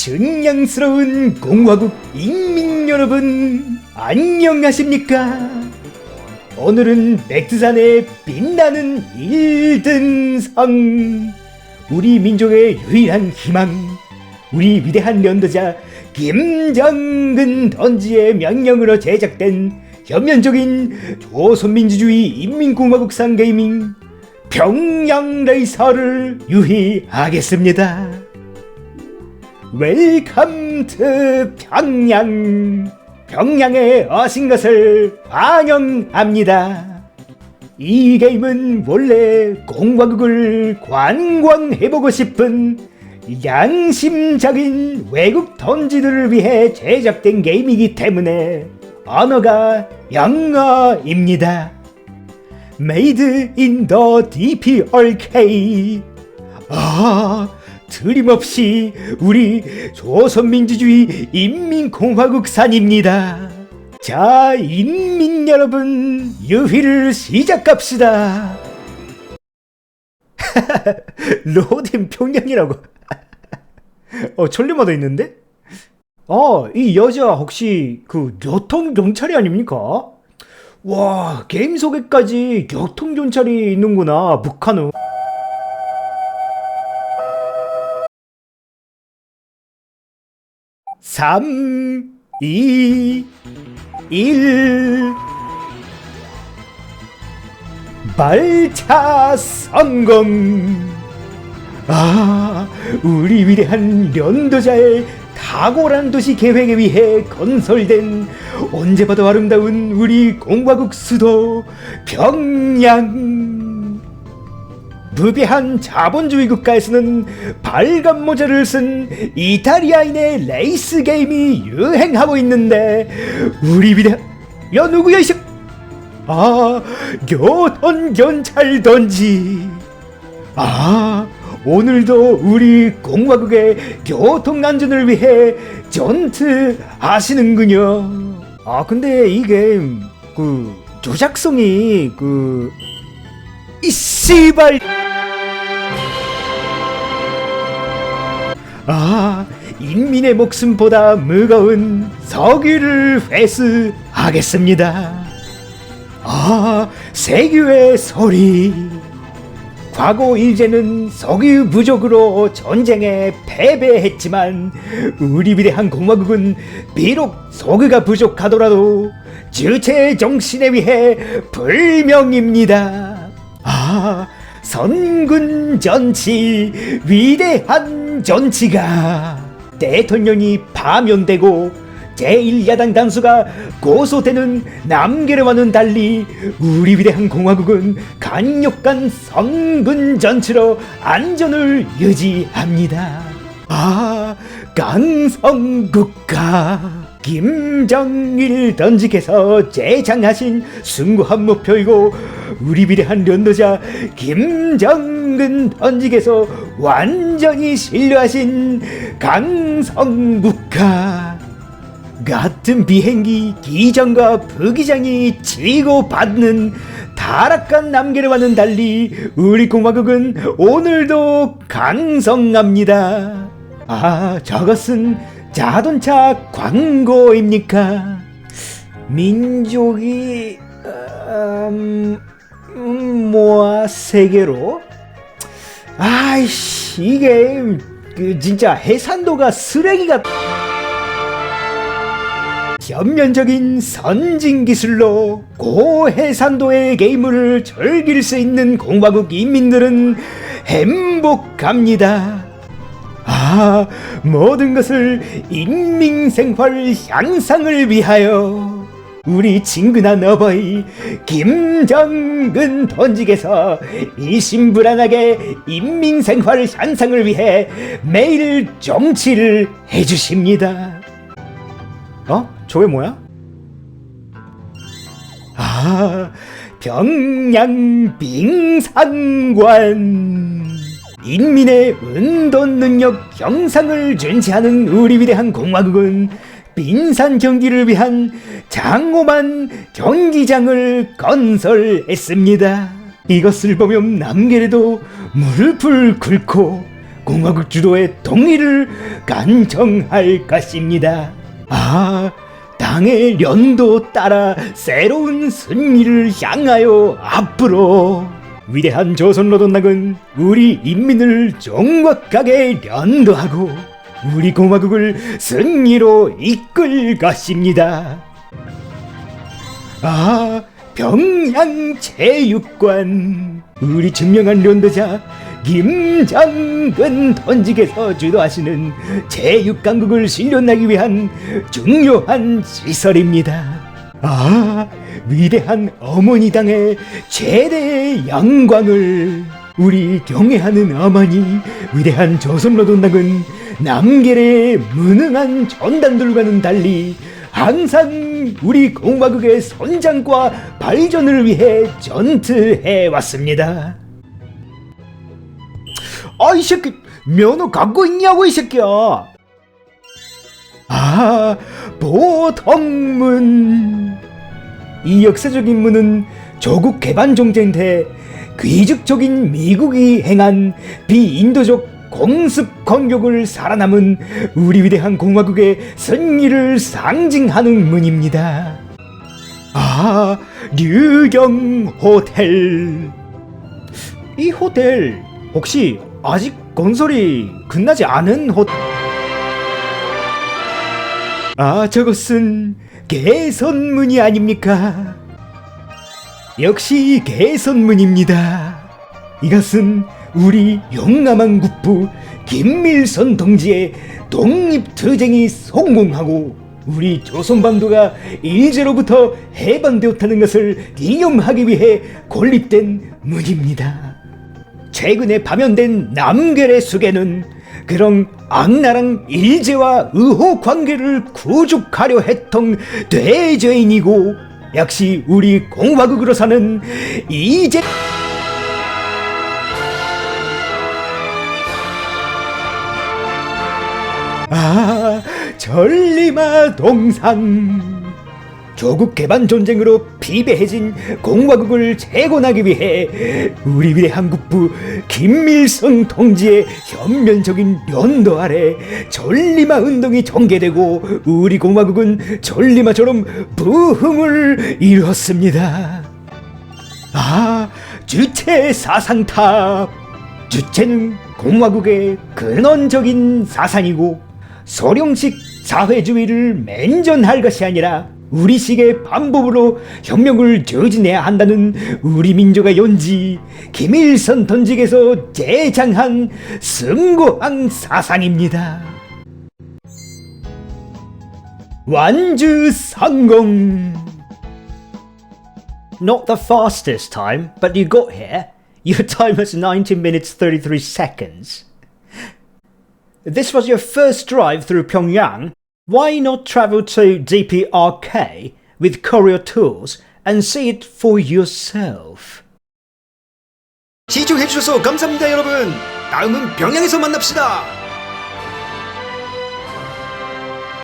증량스러운 공화국 인민 여러분 안녕하십니까? 오늘은 백두산의 빛나는 1등성 우리 민족의 유일한 희망 우리 위대한 연도자 김정근 던지의 명령으로 제작된 현면적인 조선민주주의 인민공화국산 게이밍 평양 레이서를 유희하겠습니다. 웰컴 투 평양 평양에 오신 것을 환영합니다. 이 게임은 원래 공화국을 관광해보고 싶은 양심적인 외국 던지들을 위해 제작된 게임이기 때문에 언어가 영어입니다. Made in DPRK 아 틀림없이 우리 조선민주주의 인민공화국산입니다. 자, 인민 여러분, 유희를 시작합시다. 로딘 평양이라고. 어, 천리마다 있는데? 어, 이 여자 혹시 그 교통경찰이 아닙니까? 와, 게임 속에까지 교통경찰이 있는구나, 북한은. 3, 2, 1 발차 성공. 아 우리 위대한 연도자의 탁월한 도시 계획에 위해 건설된 언제 봐도 아름다운 우리 공화국 수도 평양 무비한 자본주의 국가에서는 빨간 모자를 쓴 이탈리아인의 레이스 게임이 유행하고 있는데 우리 비대 야 누구야 이새 아 교ton 경찰 던지. 아 오늘도 우리 공화국의 교통 안전을 위해 전투 하시는군요. 아 근데 이 게임 그 조작성이 그 이 씨발 아, 인민의 목숨보다 무거운 석유를 회수하겠습니다. 아, 세규의 소리. 과거 일제는 석유 부족으로 전쟁에 패배했지만 우리 위대한 공화국은 비록 석유가 부족하더라도 주체 정신에 위해 불명입니다. 아, 선군 전치, 위대한 전치가 대통령이 파면되고 제1야당 단수가 고소되는 남계르와는 달리 우리 위대한 공화국은 강력한 선군 전치로 안전을 유지합니다. 아, 강성국가. 김정일 던지께서 제장하신 숭고한 목표이고 우리 비례한 연도자 김정근 던지께서 완전히 신뢰하신 강성국가 같은 비행기 기장과 부기장이 치고 받는 타락한 남계르와는 달리 우리 공화국은 오늘도 강성합니다. 아, 저것은 자동차 광고입니까? 민족이 음, 음, 모아 세계로? 아이씨 이게 그 진짜 해산도가 쓰레기 같. 전면적인 선진 기술로 고해산도의 게임을 즐길 수 있는 공화국 인민들은 행복합니다. 아, 모든 것을 인민생활 향상을 위하여 우리 친근한 어버이 김정근 던직에서 이신불안하게 인민생활 향상을 위해 매일 정치를 해주십니다. 어? 저게 뭐야? 아, 평양 빙산관. 인민의 운동 능력 경상을 준치하는 우리 위대한 공화국은 빈산 경기를 위한 장엄한 경기장을 건설했습니다. 이것을 보면 남계래도 무릎을 꿇고 공화국 주도의 동의를 간청할 것입니다. 아, 당의 연도 따라 새로운 승리를 향하여 앞으로 위대한 조선 노동당은 우리 인민을 정확하게 연도하고 우리 공화국을 승리로 이끌 것입니다. 아, 평양체육관 우리 증명한 연도자 김장근 던직에서 주도하시는 체육강국을 실현하기 위한 중요한 시설입니다. 아, 위대한 어머니당의 최대의 영광을 우리 경애하는 어머니 위대한 조선노동당은 남계의 무능한 전단들과는 달리 항상 우리 공화국의 선장과 발전을 위해 전투해 왔습니다. 아, 이 새끼, 면허 갖고 있냐고, 이 새끼야. 아, 보통문. 이 역사적인 문은 조국 개반 정쟁 때 귀족적인 미국이 행한 비인도적 공습 공격을 살아남은 우리 위대한 공화국의 승리를 상징하는 문입니다. 아, 류경 호텔. 이 호텔 혹시 아직 건설이 끝나지 않은 호... 아, 저것은 개선문이 아닙니까? 역시 개선문입니다. 이것은 우리 용남한 국부 김밀선 동지의 독립투쟁이 성공하고 우리 조선반도가 일제로부터 해방되었다는 것을 기념하기 위해 건립된 문입니다. 최근에 파면된 남결의 수계는 그런 악나랑 일제와 의호 관계를 구축하려 했던 대죄인이고 역시 우리 공화국으로 사는 이제 아 전리마 동상 조국 개반 전쟁으로 피배해진 공화국을 재건하기 위해 우리 위대한 국부 김밀성 동지의 현면적인 연도 아래 전리마 운동이 전개되고 우리 공화국은 전리마처럼 부흥을 이뤘습니다. 아, 주체 사상탑. 주체는 공화국의 근원적인 사상이고 소령식 사회주의를 맹전할 것이 아니라 우리식의 반복으로 혁명을 저지내야 한다는 우리 민족의 연지 김일선 던직에서 제장한 승고한 사상입니다. 완주 성공 Not the fastest time, but you got here. Your time was 19 minutes 33 seconds. This was your first drive through Pyongyang. Why not travel to DPRK with Courier Tours and see it for yourself? 시청해주셔서 감사합니다, 여러분. 다음은 평양에서 만납시다.